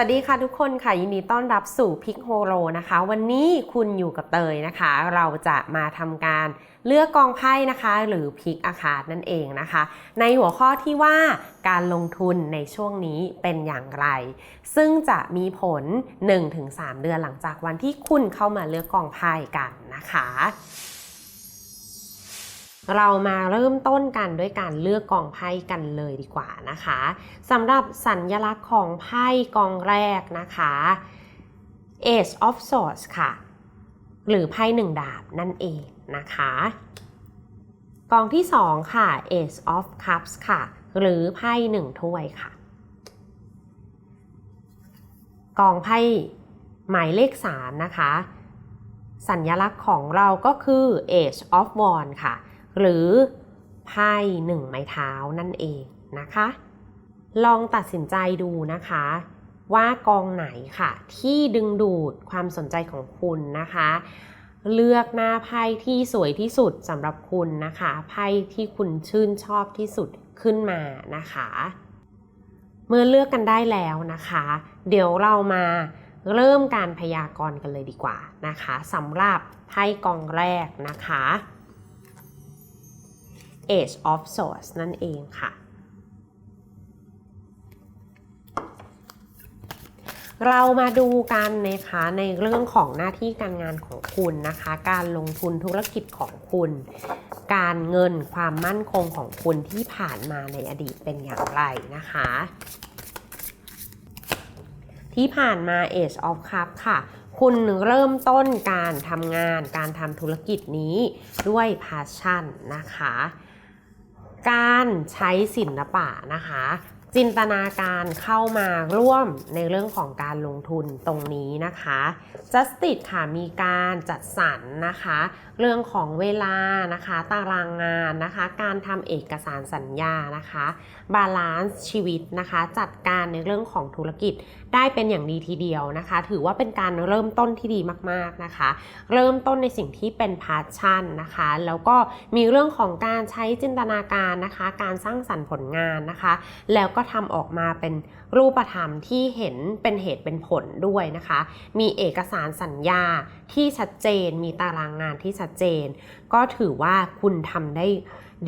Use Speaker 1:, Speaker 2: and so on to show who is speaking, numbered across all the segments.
Speaker 1: วัสดีค่ะทุกคนค่ะ ยินดีต้อนรับสู่พิกโฮโ o นะคะ วันนี้คุณอยู่กับเตยนะคะ เราจะมาทำการเลือกกองไพ่นะคะ หรือพิกอาคาดนั่นเองนะคะ ในหัวข้อที่ว่าการลงทุนในช่วงนี้เป็นอย่างไร ซึ่งจะมีผล 1-3 เดือนหลังจากวันที่คุณเข้ามาเลือกกองไพ่กันนะคะ เรามาเริ่มต้นกันด้วยการเลือกกองไพ่กันเลยดีกว่านะคะสำหรับสัญญลักษณ์ของไพ่กองแรกนะคะ Ace of Swords ค่ะ หรือไพ่หนึ่งดาบนั่นเองนะคะ กองที่ 2 ค่ะ Ace of Cups ค่ะ หรือไพ่หนึ่งถ้วยค่ะ กองไพ่หมายเลข 3 นะคะ สัญลักษณ์ของเราก็คือ Ace of Wands ค่ะ หรือไพ่หนึ่งไม้เท้านั่นเองนะคะ ลองตัดสินใจดูนะคะ ว่ากองไหนค่ะ ที่ดึงดูดความสนใจของคุณนะคะ เลือกหน้าไพ่ที่สวยที่สุดสำหรับคุณนะคะไพ่ที่คุณชื่นชอบที่สุดขึ้นมานะคะ เมื่อเลือกกันได้แล้วนะคะ เดี๋ยวเรามาเริ่มการพยากรณ์กันเลยดีกว่านะคะสำหรับไพ่กองแรกนะคะ Age of Swords นั่นเองค่ะ เรามาดูกันนะคะในเรื่องของหน้าที่การงานของคุณนะคะ การลงทุนธุรกิจของคุณ การเงินความมั่นคงของคุณที่ผ่านมาในอดีตเป็นอย่างไรนะคะ ที่ผ่านมา Age of Cup ค่ะคุณเริ่มต้นการทำงานการทำธุรกิจนี้ด้วย passion นะคะ การใช้ศิลปะนะคะ จินตนาการเข้ามาร่วมในเรื่องของการลงทุนตรงนี้นะคะ Justice ค่ะมีการจัดสรรนะคะ เรื่องของเวลานะคะ ตารางงานนะคะ การทำเอกสารสัญญานะคะบาลานซ์ชีวิตนะคะ จัดการในเรื่องของธุรกิจ ได้เป็นอย่างดีทีเดียวนะคะ ถือว่าเป็นการเริ่มต้นที่ดีมากๆนะคะ เริ่มต้นในสิ่งที่เป็นพาชั่นนะคะ แล้วก็มีเรื่องของการใช้จินตนาการนะคะ การสร้างสรรค์ผลงานนะคะ แล้วก็ทำออกมาเป็นรูปธรรมที่เห็นเป็นเหตุเป็นผลด้วยนะคะ มีเอกสารสัญญาที่ชัดเจน มีตารางงานที่ชัดเจน ก็ถือว่าคุณทำได้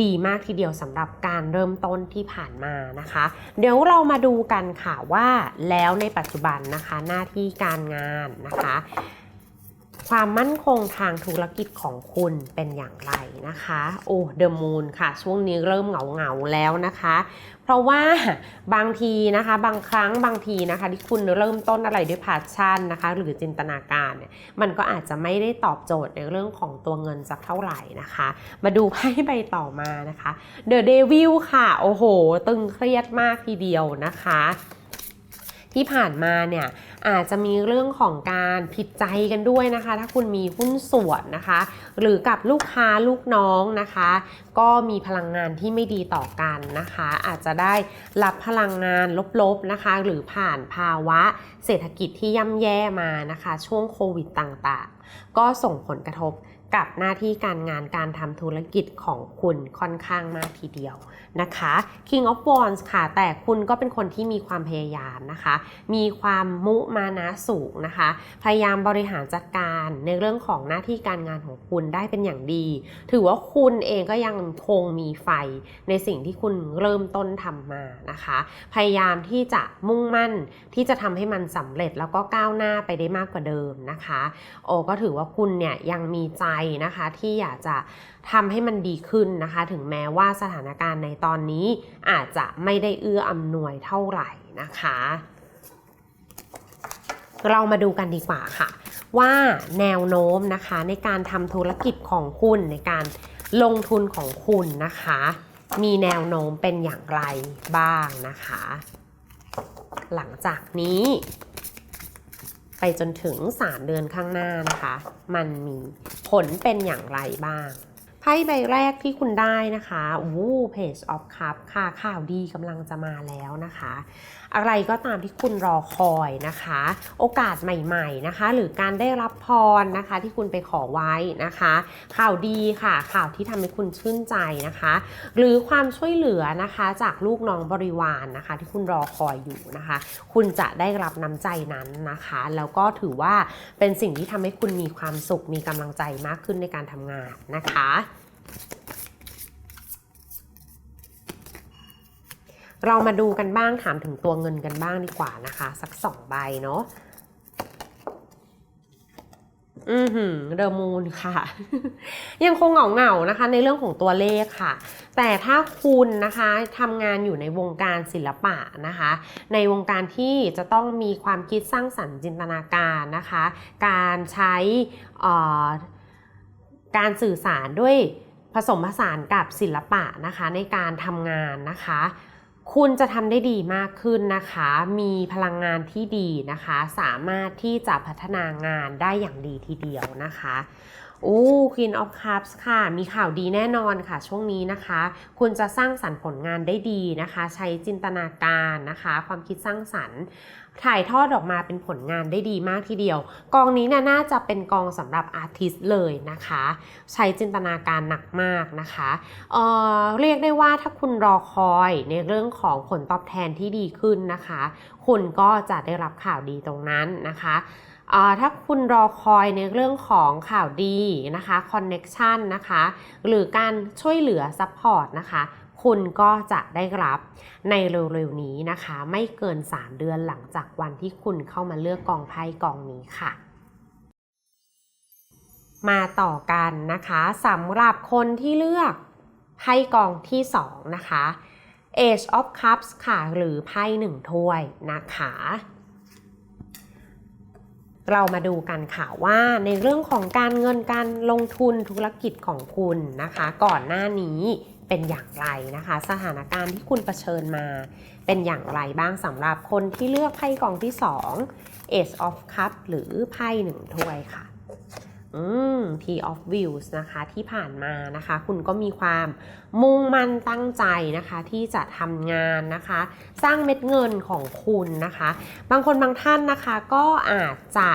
Speaker 1: ดีมากทีเดียวสำหรับการเริ่มต้นที่ผ่านมานะคะ เดี๋ยวเรามาดูกันค่ะว่าแล้วในปัจจุบันนะคะหน้าที่การงานนะคะ ความมั่นคงทางธุรกิจของคุณเป็นอย่างไรนะคะ โอ้เดอะมูนค่ะ ช่วงนี้เริ่มเหงาเหงาแล้วนะคะ เพราะว่าบางทีนะคะ บางครั้งบางทีนะคะ ที่คุณเริ่มต้นอะไรด้วยพาชั่นนะคะ หรือจินตนาการเนี่ยมันก็อาจจะไม่ได้ตอบโจทย์ในเรื่องของตัวเงินสักเท่าไหร่นะคะ มาดูไพ่ใบต่อมานะคะ The Devil ค่ะ โอ้โห ตึงเครียดมากทีเดียวนะคะ ที่ผ่านมาเนี่ยอาจจะมีเรื่องของการผิดใจกันด้วยนะคะ ถ้าคุณมีหุ้นส่วนนะคะ หรือกับลูกค้าลูกน้องนะคะ ก็มีพลังงานที่ไม่ดีต่อกันนะคะ อาจจะได้รับพลังงานลบๆนะคะ หรือผ่านภาวะเศรษฐกิจที่ย่ำแย่มานะคะ ช่วงโควิดต่างๆ ก็ส่งผลกระทบกับหน้าที่การงานการทำธุรกิจของคุณค่อนข้างมากทีเดียวนะคะ King of Wands ค่ะ แต่คุณก็เป็นคนที่มีความพยายามนะคะ มีความมุมานะสูงนะคะ พยายามบริหารจัดการในเรื่องของหน้าที่การงานของคุณได้เป็นอย่างดี ถือว่าคุณเองก็ยังคงมีไฟในสิ่งที่คุณเริ่มต้นทำมานะคะ พยายามที่จะมุ่งมั่นที่จะทำให้มันสำเร็จแล้วก็ก้าวหน้าไปได้มากกว่าเดิมนะคะ โอก็ถือว่าคุณเนี่ยยังมีใจนะคะที่อยากจะทำให้มันดีขึ้นนะคะ ถึงแม้ว่าสถานการณ์ในตอนนี้อาจจะไม่ได้เอื้ออำนวยเท่าไหร่นะคะ เรามาดูกันดีกว่าค่ะ ว่าแนวโน้มนะคะในการทำธุรกิจของคุณในการลงทุนของคุณนะคะ มีแนวโน้มเป็นอย่างไรบ้างนะคะ หลังจากนี้ ไปจนถึง 3 เดือนข้างหน้านะคะ มันมีผลเป็นอย่างไรบ้างไพ่ใบแรกที่คุณได้นะคะวู้เพจออฟคัพค่ะข่าวดีกำลังจะมาแล้วนะคะ อะไรก็ตามที่คุณรอคอยนะคะ โอกาสใหม่ๆนะคะ หรือการได้รับพรนะคะ ที่คุณไปขอไว้นะคะ ข่าวดีค่ะ ข่าวที่ทำให้คุณชื่นใจนะคะ หรือความช่วยเหลือนะคะจากลูกน้องบริวารนนะคะ ที่คุณรอคอยอยู่นะคะ คุณจะได้รับน้ำใจนั้นนะคะ แล้วก็ถือว่าเป็นสิ่งที่ทำให้คุณมีความสุขมีกำลังใจมากขึ้นในการทำงานนะคะ เรามาดูกันบ้างถามถึงตัวเงินกันบ้างดีกว่านะคะ สักสองใบเนาะอือหือเดอะมูนค่ะ ยังคงเหงาเหงานะคะ ในเรื่องของตัวเลขค่ะ แต่ถ้าคุณนะคะทำงานอยู่ในวงการศิลปะนะคะ ในวงการที่จะต้องมีความคิดสร้างสรรค์จินตนาการนะคะ การใช้การสื่อสารด้วยผสมผสานกับศิลปะนะคะในการทำงานนะคะ คุณจะทำได้ดีมากขึ้นนะคะ มีพลังงานที่ดีนะคะ สามารถที่จะพัฒนางานได้อย่างดีทีเดียวนะคะ โอ้ Queen of Cups ค่ะ มีข่าวดีแน่นอนค่ะ ช่วงนี้นะคะ คุณจะสร้างสรรค์ผลงานได้ดีนะคะ ใช้จินตนาการนะคะ ความคิดสร้างสรรค์ ถ่ายทอดออกมาเป็นผลงานได้ดีมากทีเดียว กองนี้เนี่ยน่าจะเป็นกองสำหรับอาร์ติสเลยนะคะ ใช้จินตนาการหนักมากนะคะเเรียกได้ว่าถ้าคุณรอคอยในเรื่องของผลตอบแทนที่ดีขึ้นนะคะ คุณก็จะได้รับข่าวดีตรงนั้นนะคะถ้าคุณรอคอยในเรื่องของข่าวดีนะคะคอนเน็ชันนะคะ หรือการช่วยเหลือซัพพอร์ตนะคะ คุณก็จะได้รับในเร็วๆนี้นะคะ ไม่เกิน 3 เดือนหลังจากวันที่คุณเข้ามาเลือกกองไพ่กองนี้ค่ะมาต่อกันนะคะสำหรับคนที่เลือกไพ่กองที่ 2 นะคะ Age of Cups ค่ะ หรือไพ่หนึ่งถ้วยนะคะ เรามาดูกันค่ะว่าในเรื่องของการเงินการลงทุนธุรกิจของคุณนะคะ ก่อนหน้านี้ เป็นอย่างไรนะคะ สถานการณ์ที่คุณเผชิญมา เป็นอย่างไรบ้างสำหรับคนที่เลือกไพ่กองที่ 2 Ace of Cup หรือไพ่หนึ่งถ้วยค่ะ อืม T of Views นะคะที่ผ่านมานะคะ คุณก็มีความมุ่งมั่นตั้งใจนะคะที่จะทำงานนะคะ สร้างเม็ดเงินของคุณนะคะ บางคนบางท่านนะคะก็อาจจะ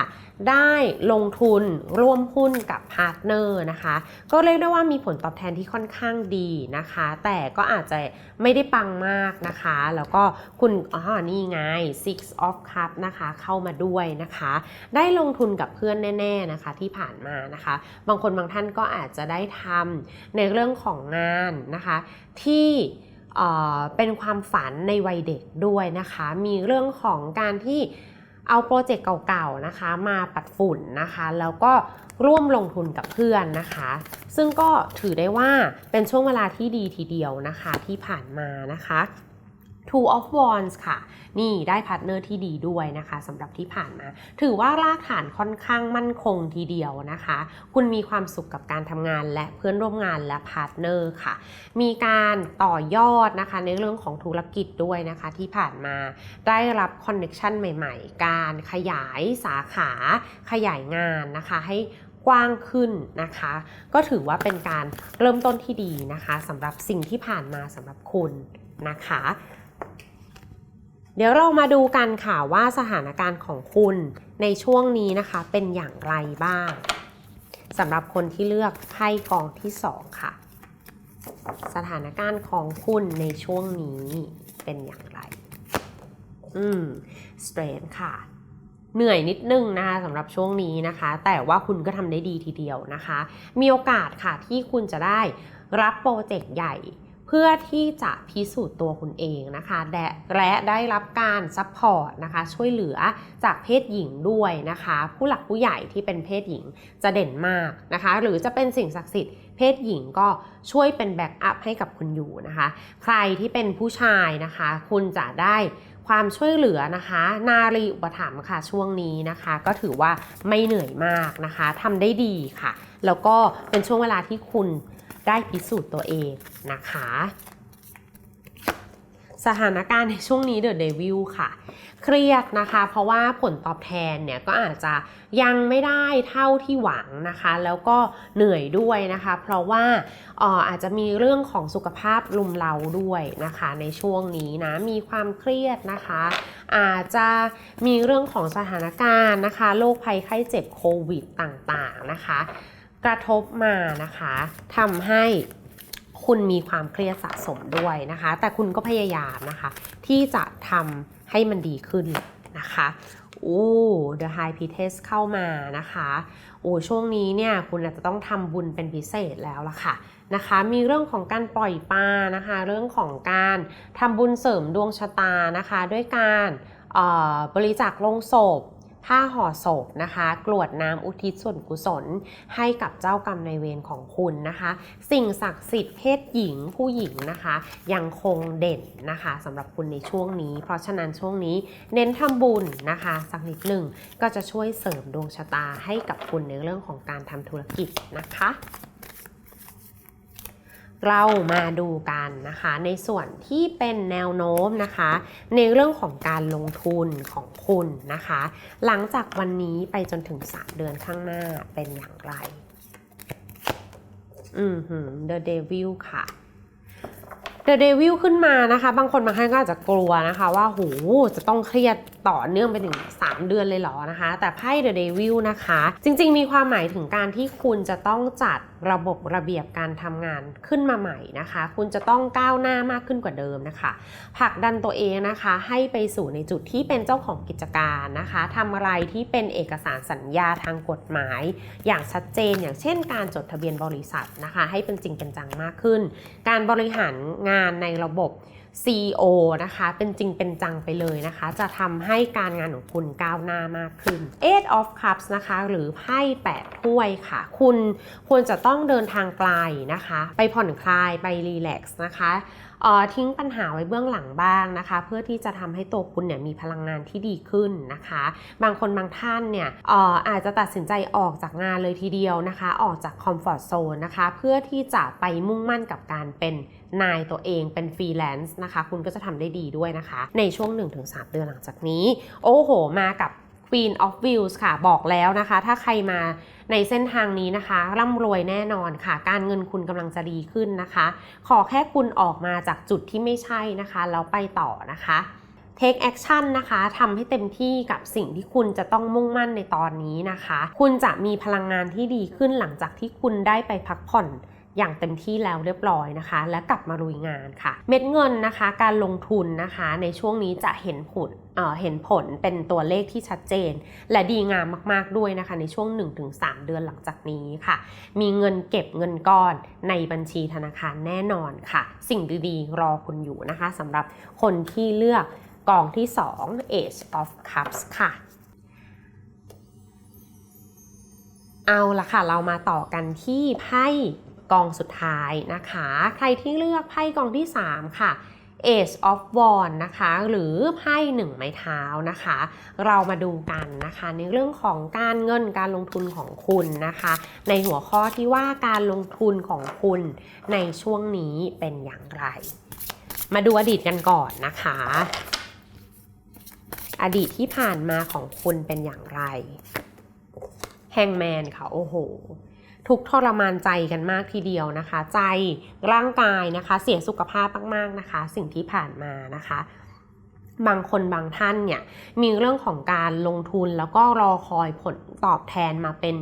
Speaker 1: ได้ลงทุนร่วมหุ้นกับพาร์ทเนอร์นะคะ ก็เรียกได้ว่ามีผลตอบแทนที่ค่อนข้างดีนะคะ แต่ก็อาจจะไม่ได้ปังมากนะคะ แล้วก็คุณอ๋อนี่ไง six of cup นะคะ เข้ามาด้วยนะคะ ได้ลงทุนกับเพื่อนแน่ ๆนะคะที่ผ่านมานะคะ บางคนบางท่านก็อาจจะได้ทำในเรื่องของงานนะคะ ที่เป็นความฝันในวัยเด็กด้วยนะคะ มีเรื่องของการที่เอาโปรเจกต์เก่าๆนะคะมาปัดฝุ่นนะคะ แล้วก็ร่วมลงทุนกับเพื่อนนะคะ ซึ่งก็ถือได้ว่าเป็นช่วงเวลาที่ดีทีเดียวนะคะที่ผ่านมานะคะ Two of Wands ค่ะ นี่ได้พาร์ทเนอร์ที่ดีด้วยนะคะสำหรับที่ผ่านมา ถือว่ารากฐานค่อนข้างมั่นคงทีเดียวนะคะ คุณมีความสุขกับการทำงานและเพื่อนร่วมงานและพาร์ทเนอร์ค่ะ มีการต่อยอดนะคะในเรื่องของธุรกิจด้วยนะคะที่ผ่านมาได้รับคอนเน็ชันใหม่ ๆ การขยายสาขา ขยายงานนะคะให้กว้างขึ้นนะคะ ก็ถือว่าเป็นการเริ่มต้นที่ดีนะคะสำหรับสิ่งที่ผ่านมาสำหรับคุณนะคะ เดี๋ยวเรามาดูกันค่ะว่าสถานการณ์ของคุณในช่วงนี้นะคะเป็นอย่างไรบ้างสำหรับคนที่เลือกไพ่กองที่2ค่ะ สถานการณ์ของคุณในช่วงนี้เป็นอย่างไร อืมสเตรนค่ะ เหนื่อยนิดนึงนะคะสำหรับช่วงนี้นะคะ แต่ว่าคุณก็ทำได้ดีทีเดียวนะคะ มีโอกาสค่ะที่คุณจะได้รับโปรเจกต์ใหญ่ พื่อที่จะพิสูจน์ตัวคุณเองนะคะและและได้รับการซัพพอร์ตนะคะช่วยเหลือจากเพศหญิงด้วยนะคะ ผู้หลักผู้ใหญ่ที่เป็นเพศหญิงจะเด่นมากนะคะ หรือจะเป็นสิ่งศักดิ์สิทธิ์เพศหญิงก็ช่วยเป็นแบ็กอัพให้กับคุณอยู่นะคะ ใครที่เป็นผู้ชายนะคะ คุณจะได้ความช่วยเหลือนะคะ นารีอุปถัมภ์ค่ะช่วงนี้นะคะ ก็ถือว่าไม่เหนื่อยมากนะคะทำได้ดีค่ะ แล้วก็เป็นช่วงเวลาที่คุณ ได้พิสูจน์ตัวเองนะคะ สถานการณ์ในช่วงนี้เดอะเดวิลค่ะ เครียดนะคะ เพราะว่าผลตอบแทนเนี่ยก็อาจจะยังไม่ได้เท่าที่หวังนะคะ แล้วก็เหนื่อยด้วยนะคะ เพราะว่าอออาจจะมีเรื่องของสุขภาพลุมเราด้วยนะคะ ในช่วงนี้นะมีความเครียดนะคะ อาจจะมีเรื่องของสถานการณ์นะคะโรคภัยไข้เจ็บโควิดต่างๆนะคะ กระทบมานะคะทำให้คุณมีความเครียดสะสมด้วยนะคะ แต่คุณก็พยายามนะคะ ที่จะทำให้มันดีขึ้นนะคะโอ้ The High p i t e s เข้ามานะคะ โอ้ ช่วงนี้เนี่ยคุณอาจจะต้องทำบุญเป็นพิเศษแล้วล่ะค่ะนะคะ มีเรื่องของการปล่อยปลานะคะ เรื่องของการทำบุญเสริมดวงชะตานะคะ ด้วยการอ่อบริจาคลงศพ ผ้าห่อศพนะคะ กรวดน้ำอุทิศส่วนกุศล ให้กับเจ้ากรรมในเวรของคุณนะคะ สิ่งศักดิ์สิทธิ์เพศหญิงผู้หญิงนะคะ ยังคงเด่นนะคะสำหรับคุณในช่วงนี้ เพราะฉะนั้นช่วงนี้เน้นทำบุญนะคะ สักนิดหนึ่งก็จะช่วยเสริมดวงชะตาให้กับคุณในเรื่องของการทำธุรกิจนะคะ เรามาดูกันนะคะในส่วนที่เป็นแนวโน้มนะคะ ในเรื่องของการลงทุนของคุณนะคะ หลังจากวันนี้ไปจนถึง 3 เดือนข้างหน้าเป็นอย่างไร อืมหืม The Devil ค่ะ The Devil ขึ้นมานะคะ บางคนบางท่านก็อาจจะกลัวนะคะ ว่าโหจะต้องเครียด ต่อเนื่องไปถึง 3 เดือนเลยเหรอนะคะ แต่ไพ่ The Devil นะคะ จริงๆ มีความหมายถึงการที่คุณจะต้องจัดระบบระเบียบการทำงานขึ้นมาใหม่นะคะ คุณจะต้องก้าวหน้ามากขึ้นกว่าเดิมนะคะผลักดันตัวเองนะคะ ให้ไปสู่ในจุดที่เป็นเจ้าของกิจการนะคะทำอะไรที่เป็นเอกสารสัญญาทางกฎหมาย อย่างชัดเจน อย่างเช่น การจดทะเบียนบริษัทนะคะ ให้เป็นจริงเป็นจังมากขึ้น การบริหารงานในระบบ CEO นะคะ เป็นจริงเป็นจังไปเลยนะคะ จะทำให้การงานของคุณก้าวหน้ามากขึ้น Eight of Cups นะคะ หรือไพ่8ถ้วยค่ะ คุณควรจะต้องเดินทางไกลนะคะ ไปผ่อนคลายไปรีแลกซ์นะคะ ทิ้งปัญหาไว้เบื้องหลังบ้างนะคะ เพื่อที่จะทำให้ตัวคุณเนี่ยมีพลังงานที่ดีขึ้นนะคะ บางคนบางท่านเนี่ยอออาจจะตัดสินใจออกจากงานเลยทีเดียวนะคะ ออกจากคอมฟอร์ z โซนนะคะ เพื่อที่จะไปมุ่งมั่นกับการเป็นนายตัวเองเป็นฟรีแลนซ์นะคะ คุณก็จะทำได้ดีด้วยนะคะ ในช่วง 1-3 เดือนหลังจากนี้ โอ้โห มากับ Queen of Wheels ค่ะ บอกแล้วนะคะ ถ้าใครมา ในเส้นทางนี้นะคะ ร่ำรวยแน่นอนค่ะ การเงินคุณกำลังจะดีขึ้นนะคะ ขอแค่คุณออกมาจากจุดที่ไม่ใช่นะคะแล้วไปต่อนะคะ Take action นะคะทำให้เต็มที่กับสิ่งที่คุณจะต้องมุ่งมั่นในตอนนี้นะคะ คุณจะมีพลังงานที่ดีขึ้นหลังจากที่คุณได้ไปพักผ่อน อย่างเต็มที่แล้วเรียบร้อยนะคะ และกลับมาลุยงานค่ะ เม็ดเงินนะคะ การลงทุนนะคะ ในช่วงนี้จะเห็นผลเเห็นผลเป็นตัวเลขที่ชัดเจน และดีงามมากๆด้วยนะคะ ในช่วง 1-3 เดือนหลังจากนี้ค่ะ มีเงินเก็บเงินก้อนในบัญชีธนาคารแน่นอนค่ะ สิ่งดีๆ รอคุณอยู่นะคะสำหรับคนที่เลือกกองที่ 2 Age of Cups ค่ะเอาละค่ะ เรามาต่อกันที่ไพ่ กองสุดท้ายนะคะ ใครที่เลือกไพ่กองที่ 3 ค่ะ Ace of Wands นะคะ หรือไพ่หนึ่งไม้เท้านะคะ เรามาดูกันนะคะ ในเรื่องของการเงินการลงทุนของคุณนะคะ ในหัวข้อที่ว่าการลงทุนของคุณในช่วงนี้เป็นอย่างไร มาดูอดีตกันก่อนนะคะ อดีตที่ผ่านมาของคุณเป็นอย่างไร แฮงแมนค่ะ โอ้โห ทุกทรมานใจกันมากทีเดียวนะคะ ใจร่างกายนะคะ เสียสุขภาพมากๆนะคะ สิ่งที่ผ่านมานะคะบางคนบางท่านเนี่ยมีเรื่องของการลงทุนแล้วก็รอคอยผลตอบแทนมาเป็น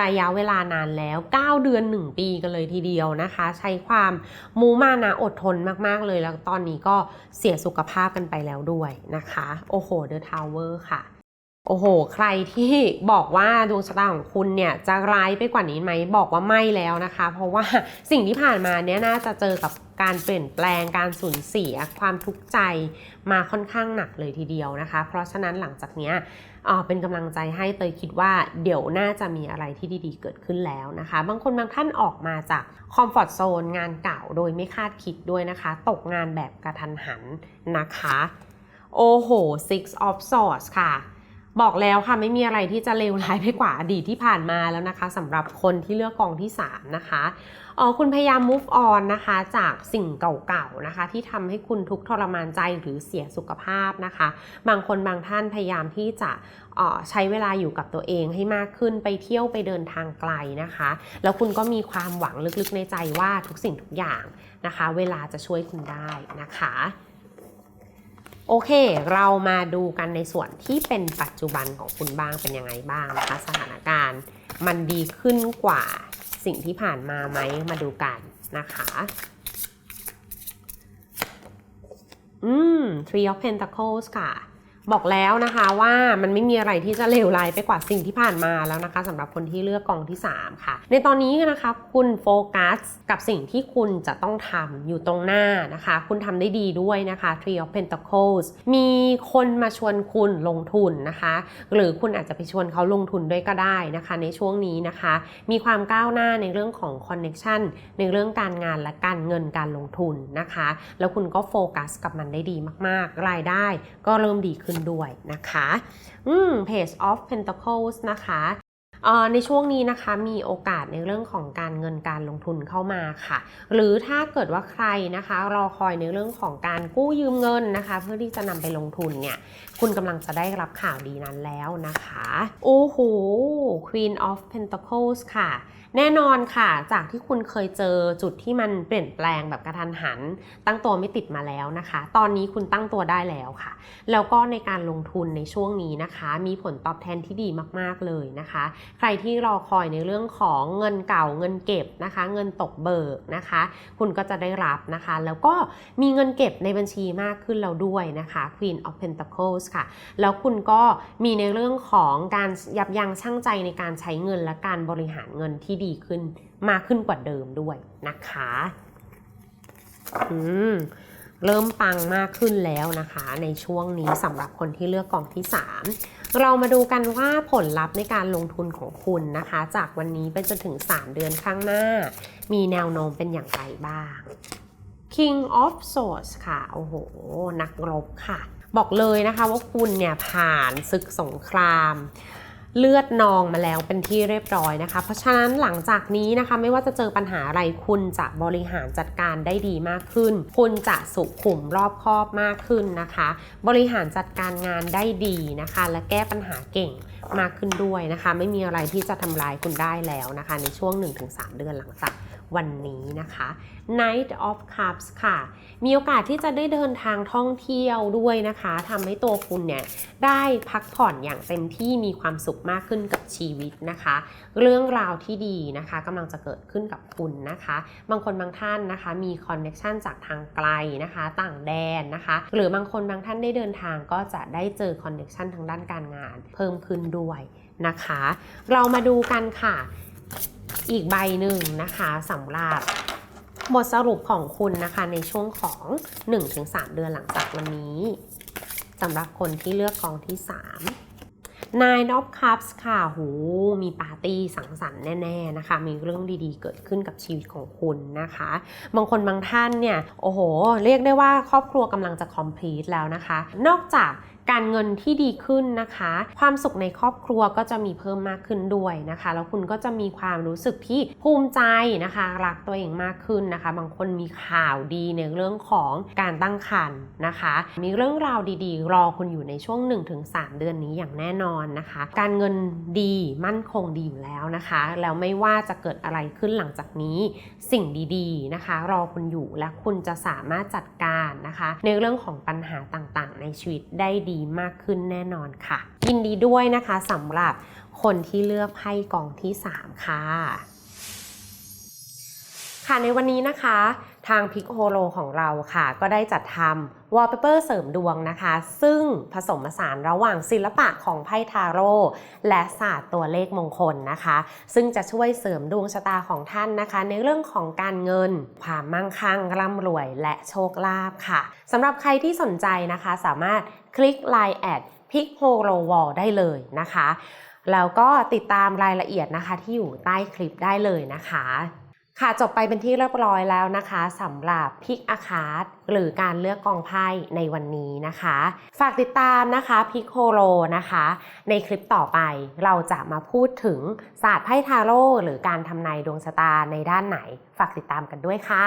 Speaker 1: ระยะเวลานานแล้ว 9 เดือน 1 ปีกันเลยทีเดียวนะคะ ใช้ความมูมานะอดทนมาก ๆ เลยแล้วตอนนี้ก็เสียสุขภาพกันไปแล้วด้วยนะคะ โอ้โหเดอะทาวเวอร์ค่ะ โอ้โห ใครที่บอกว่าดวงชะตาของคุณเนี่ยจะร้ายไปกว่านี้ไหมบอกว่าไม่แล้วนะคะ เพราะว่าสิ่งที่ผ่านมาเนี่ยน่าจะเจอกับการเปลี่ยนแปลงการสูญเสียความทุกข์ใจมาค่อนข้างหนักเลยทีเดียวนะคะ เพราะฉะนั้นหลังจากเนี้ยเอ่อเป็นกำลังใจให้เตยคิดว่าเดี๋ยวน่าจะมีอะไรที่ดีๆ เกิดขึ้นแล้วนะคะ บางคนบางท่านออกมาจากคอมฟอร์ทโซนงานเก่าโดยไม่คาดคิดด้วยนะคะ ตกงานแบบกระทันหันนะคะ โอ้โห six of swords ค่ะ บอกแล้วค่ะไม่มีอะไรที่จะเลวร้ายไปกว่าอดีตที่ผ่านมาแล้วนะคะสำหรับคนที่เลือกกองที่ 3 นะคะออคุณพยายาม move on นะคะจากสิ่งเก่าๆนะคะ ที่ทำให้คุณทุกทรมานใจหรือเสียสุขภาพนะคะ บางคนบางท่านพยายามที่จะเออใช้เวลาอยู่กับตัวเองให้มากขึ้นไปเที่ยวไปเดินทางไกลนะคะ แล้วคุณก็มีความหวังลึกๆในใจว่าทุกสิ่งทุกอย่างนะคะ เวลาจะช่วยคุณได้นะคะ โอเค เรามาดูกันในส่วนที่เป็นปัจจุบันของคุณบ้างเป็นยังไงบ้างนะคะ สถานการณ์ มันดีขึ้นกว่าสิ่งที่ผ่านมาไหมมาดูกันนะคะ อืม Three of Pentacles ค่ะ บอกแล้วนะคะว่ามันไม่มีอะไรที่จะเลวร้ายไปกว่าสิ่งที่ผ่านมาแล้วนะคะสำหรับคนที่เลือกกองที่ 3 ค่ะ ในตอนนี้นะคะคุณโฟกัสกับสิ่งที่คุณจะต้องทำอยู่ตรงหน้านะคะ คุณทำได้ดีด้วยนะคะ Tree of Pentacles มีคนมาชวนคุณลงทุนนะคะ หรือคุณอาจจะไปชวนเขาลงทุนด้วยก็ได้นะคะ ในช่วงนี้นะคะ มีความก้าวหน้าในเรื่องของ Connection ในเรื่องการงานและการเงินการลงทุนนะคะ แล้วคุณก็โฟกัสกับมันได้ดีมากๆ รายได้ก็เริ่มดีขึ้นด้วยนะคะอืม Page of Pentacles นะคะในช่วงนี้นะคะมีโอกาสในเรื่องของการเงินการลงทุนเข้ามาค่ะ หรือถ้าเกิดว่าใครนะคะรอคอยในเรื่องของการกู้ยืมเงินนะคะ เพื่อที่จะนำไปลงทุนเนี่ย คุณกำลังจะได้รับข่าวดีนั้นแล้วนะคะ โอ้โห Queen of Pentacles ค่ะ แน่นอนค่ะ จากที่คุณเคยเจอจุดที่มันเปลี่ยนแปลงแบบกระทันหัน ตั้งตัวไม่ติดมาแล้วนะคะ ตอนนี้คุณตั้งตัวได้แล้วค่ะ แล้วก็ในการลงทุนในช่วงนี้นะคะ มีผลตอบแทนที่ดีมากๆเลยนะคะ ใครที่รอคอยในเรื่องของเงินเก่าเงินเก็บนะคะ เงินตกเบิกนะคะ คุณก็จะได้รับนะคะ แล้วก็มีเงินเก็บในบัญชีมากขึ้นแล้วด้วยนะคะ Queen of Pentacles ค่ะ แล้วคุณก็มีในเรื่องของการยับยั้งชั่งใจในการใช้เงินและการบริหารเงินที่ดีขึ้นมากขึ้นกว่าเดิมด้วยนะคะอืมเริ่มปังมากขึ้นแล้วนะคะ ในช่วงนี้สำหรับคนที่เลือกกองที่ 3 เรามาดูกันว่าผลลัพธ์ในการลงทุนของคุณนะคะ จากวันนี้ไปจนถึง 3 เดือนข้างหน้า มีแนวโน้มเป็นอย่างไรบ้าง King of Swords ค่ะ โอ้โห นักรบค่ะ บอกเลยนะคะว่าคุณเนี่ยผ่านศึกสงคราม เลือดนองมาแล้วเป็นที่เรียบร้อยนะคะ เพราะฉะนั้นหลังจากนี้นะคะไม่ว่าจะเจอปัญหาอะไรคุณจะบริหารจัดการได้ดีมากขึ้น คุณจะสุขุมรอบคอบมากขึ้นนะคะ บริหารจัดการงานได้ดีนะคะ และแก้ปัญหาเก่งมากขึ้นด้วยนะคะ ไม่มีอะไรที่จะทำลายคุณได้แล้วนะคะ ในช่วง 1-3 เดือนหลังจาก วันนี้นะคะ night of Cups ค่ะ มีโอกาสที่จะได้เดินทางท่องเที่ยวด้วยนะคะทำให้ตัวคุณเนี่ยได้พักผ่อนอย่างเต็มที่มีความสุขมากขึ้นกับชีวิตนะคะ เรื่องราวที่ดีนะคะกำลังจะเกิดขึ้นกับคุณนะคะ บางคนบางท่านนะคะ มีคอนเน็ชันจากทางไกลนะคะ ต่างแดนนะคะ หรือบางคนบางท่านได้เดินทางก็จะได้เจอคอนเน็ชันทางด้านการงาน เพิ่มขึ้นด้วยนะคะ เรามาดูกันค่ะ อีกใบหนึ่งนะคะสำหรับบทสรุปของคุณนะคะในช่วงของ 1-3 เดือนหลังจากวันนี้สำหรับคนที่เลือกกองที่3 Nine of Cups ค่ะหูมีปาร์ตี้สังสรรค์แน่ๆนะคะ มีเรื่องดีๆ เกิดขึ้นกับชีวิตของคุณนะคะ บางคนบางท่านเนี่ย โอ้โห เรียกได้ว่าครอบครัวกำลังจะ complete แล้วนะคะ นอกจาก การเงินที่ดีขึ้นนะคะ ความสุขในครอบครัวก็จะมีเพิ่มมากขึ้นด้วยนะคะ แล้วคุณก็จะมีความรู้สึกที่ภูมิใจนะคะ รักตัวเองมากขึ้นนะคะ บางคนมีข่าวดีในเรื่องของการตั้งครรภ์นะคะ มีเรื่องราวดีๆ รอคุณอยู่ในช่วง 1-3 เดือนนี้อย่างแน่นอนนะคะ การเงินดีมั่นคงดีอยู่แล้วนะคะ แล้วไม่ว่าจะเกิดอะไรขึ้นหลังจากนี้สิ่งดีๆนะคะ รอคุณอยู่และคุณจะสามารถจัดการนะคะ ในเรื่องของปัญหาต่างๆ ในชีวิตได้ดีมากขึ้นแน่นอนค่ะ ยินดีด้วยนะคะสำหรับคนที่เลือกไพ่กองที่ 3 ค่ะ ค่ะในวันนี้นะคะ ทางพิกโฮโลของเราค่ะ ก็ได้จัดทำวอลเปเปอร์เสริมดวงนะคะ ซึ่งผสมผสานระหว่างศิลปะของไพ่ทาโร่และศาสตร์ตัวเลขมงคลนะคะ ซึ่งจะช่วยเสริมดวงชะตาของท่านนะคะ ในเรื่องของการเงิน ความมั่งคั่งร่ำรวย และโชคลาภค่ะสำหรับใครที่สนใจนะคะ สามารถคลิก Line แอดพิกโฮโลวอลได้เลยนะคะแล้วก็ติดตามรายละเอียดนะคะที่อยู่ใต้คลิปได้เลยนะคะ ค่ะจบไปเป็นที่เรียบร้อยแล้วนะคะสำหรับพิกอาคาร์ดหรือการเลือกกองไพ่ในวันนี้นะคะ ฝากติดตามนะคะพิกโคโลนะคะ ในคลิปต่อไปเราจะมาพูดถึงศาสตร์ไพ่ทาโร่หรือการทำนายดวงชะตาในด้านไหน ฝากติดตามกันด้วยค่ะ